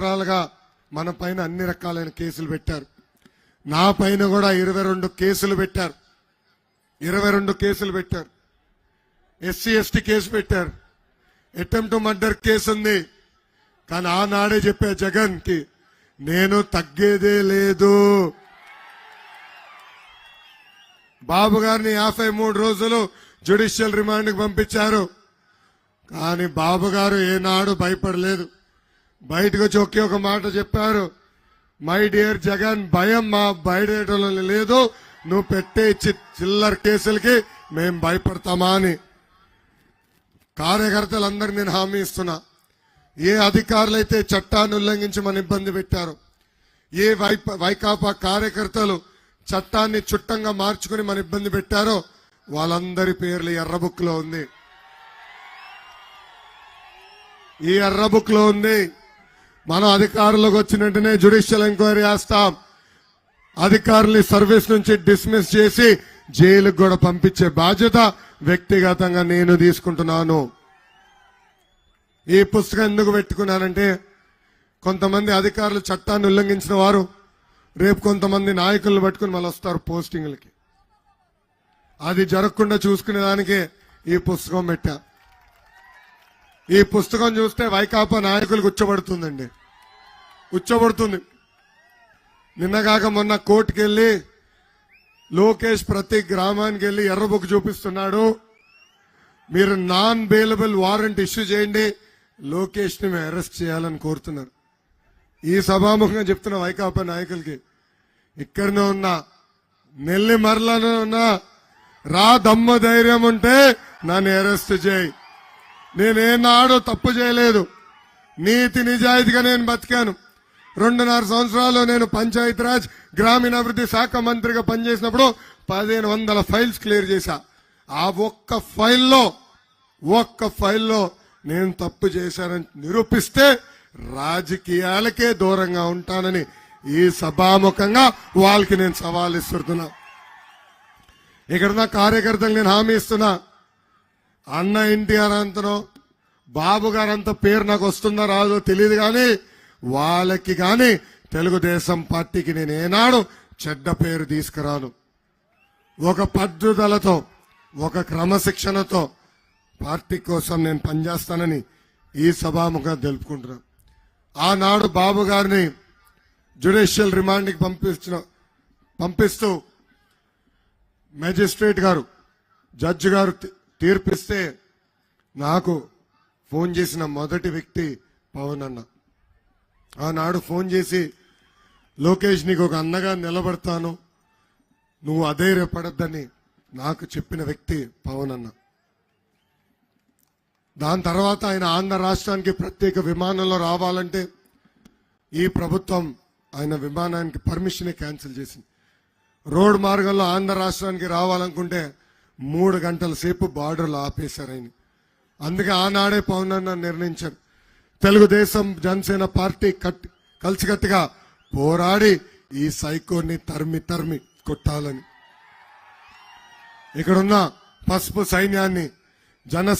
రకాలుగా మన పైన అన్ని రకాలైన కేసులు పెట్టారు. నా పైన కూడా ఇరవై రెండు కేసులు పెట్టారు. ఇరవై రెండు కేసులు పెట్టారు. ఎస్సీ ఎస్టీ కేసు పెట్టారు. అటెంప్ట్ మర్డర్ కేసు ఉంది. కానీ ఆనాడే చెప్పే జగన్కి నేను తగ్గేదే లేదు. బాబు గారిని యాభై మూడు రోజులు జ్యుడిషియల్ రిమాండ్కి పంపించారు. కానీ బాబు గారు ఏనాడు భయపడలేదు. బయటకు వచ్చి ఒకే ఒక మాట చెప్పారు. మై డియర్ జగన్ భయం మా బయటలో లేదు. నువ్వు పెట్టే చి- చిల్లర కేసులకి మేం భయపడతామా అని. కార్యకర్తలందరికీ నేను హామీ ఇస్తున్నా. ఏ అధికారులైతే చట్టాన్ని ఉల్లంఘించి మన ఇబ్బంది పెట్టారో ఏ వైకాపా కార్యకర్తలు చట్టాన్ని చుట్టంగా మార్చుకుని మన ఇబ్బంది పెట్టారో వాళ్ళందరి పేర్లు ఎర్ర బుక్లో ఉంది. ఈ ఎర్ర బుక్లో ఉంది మనం అధికారులకు వచ్చిన వెంటనే జ్యుడిషియల్ ఎంక్వైరీ చేస్తాం. అధికారుల్ని సర్వీస్ నుంచి డిస్మిస్ చేసి జైలుకు కూడా పంపించే బాధ్యత వ్యక్తిగతంగా నేను తీసుకుంటున్నాను. ఈ పుస్తకం ఎందుకు పెట్టుకున్నానంటే కొంతమంది అధికారులు చట్టాన్ని ఉల్లంఘించిన వారు రేపు కొంతమంది నాయకులను పట్టుకుని మళ్ళీ వస్తారు పోస్టింగ్లకి అది జరగకుండా చూసుకునే దానికే ఈ పుస్తకం పెట్టా. ఈ పుస్తకం చూస్తే వైకాపా నాయకులు కూర్చోబడుతుందండి. ఉచ్చబడుతుంది. నిన్నగాక మొన్న కోర్టుకెళ్ళి లోకేష్ ప్రతి గ్రామానికి వెళ్ళి ఎర్రబుక్ చూపిస్తున్నాడు. మీరు నాన్ బెయిలబుల్ వారెంట్ ఇష్యూ చేయండి లోకేష్ని మేము అరెస్ట్ చేయాలని కోరుతున్నారు. ఈ సభాముఖంగా చెప్తున్న వైకాపా నాయకులకి ఇక్కడనే ఉన్నా నెల్లి మరలను ఉన్నా రా దమ్మ ధైర్యం ఉంటే నన్ను అరెస్ట్ చేయి. నేనేనాడో తప్పు చేయలేదు. నీతి నిజాయితీగా నేను బతికాను. రెండున్నర సంవత్సరాలు నేను పంచాయతీరాజ్ గ్రామీణాభివృద్ధి శాఖ మంత్రిగా పనిచేసినప్పుడు పదిహేను వందల ఫైల్స్ క్లియర్ చేశా. ఆ ఒక్క ఫైల్లో ఒక్క ఫైల్లో నేను తప్పు చేశానని నిరూపిస్తే రాజకీయాలకే దూరంగా ఉంటానని ఈ సభాముఖంగా వాళ్ళకి నేను సవాల్ ఇస్తున్నా నా కార్యకర్తలు నేను హామీ ఇస్తున్నా. అన్న ఎన్టీఆర్ అంతనో బాబు గారు అంత పేరు నాకు వస్తుందో రాదో తెలియదు కానీ వాళ్ళకి కానీ తెలుగుదేశం పార్టీకి నేను ఏనాడు చెడ్డ పేరు తీసుకురాను. ఒక పద్ధతులతో ఒక క్రమశిక్షణతో పార్టీ కోసం నేను పనిచేస్తానని ఈ సభాముఖంగా తెలుపుకుంటున్నాను ఆనాడు బాబు గారిని జ్యుడిషియల్ రిమాండ్కి పంపించిన పంపిస్తూ మేజిస్ట్రేట్ గారు జడ్జి గారు తీర్పిస్తే నాకు ఫోన్ చేసిన మొదటి వ్యక్తి పవన్ అన్న. ఆనాడు ఫోన్ చేసి లోకేష్ నీకు ఒక అన్నగా నిలబడతాను. నువ్వు అధైర్యపడద్దని నాకు చెప్పిన వ్యక్తి పవన్ అన్న దాని తర్వాత ఆయన ఆంధ్ర రాష్ట్రానికి ప్రత్యేక విమానంలో రావాలంటే ఈ ప్రభుత్వం ఆయన విమానానికి పర్మిషనే క్యాన్సిల్ చేసింది. రోడ్ మార్గంలో ఆంధ్ర రాష్ట్రానికి రావాలనుకుంటే మూడు గంటల సేపు బార్డర్లు ఆపేశారు ఆయన. అందుకే ఆనాడే పవన్ అన్న నిర్ణయించారు. తెలుగుదేశం జనసేన పార్టీ కట్ కలిసికట్టుగా పోరాడి ఈ సైకోని తరిమి తరిమి కొట్టాలని. ఇక్కడున్న పసుపు సైన్యాన్ని జన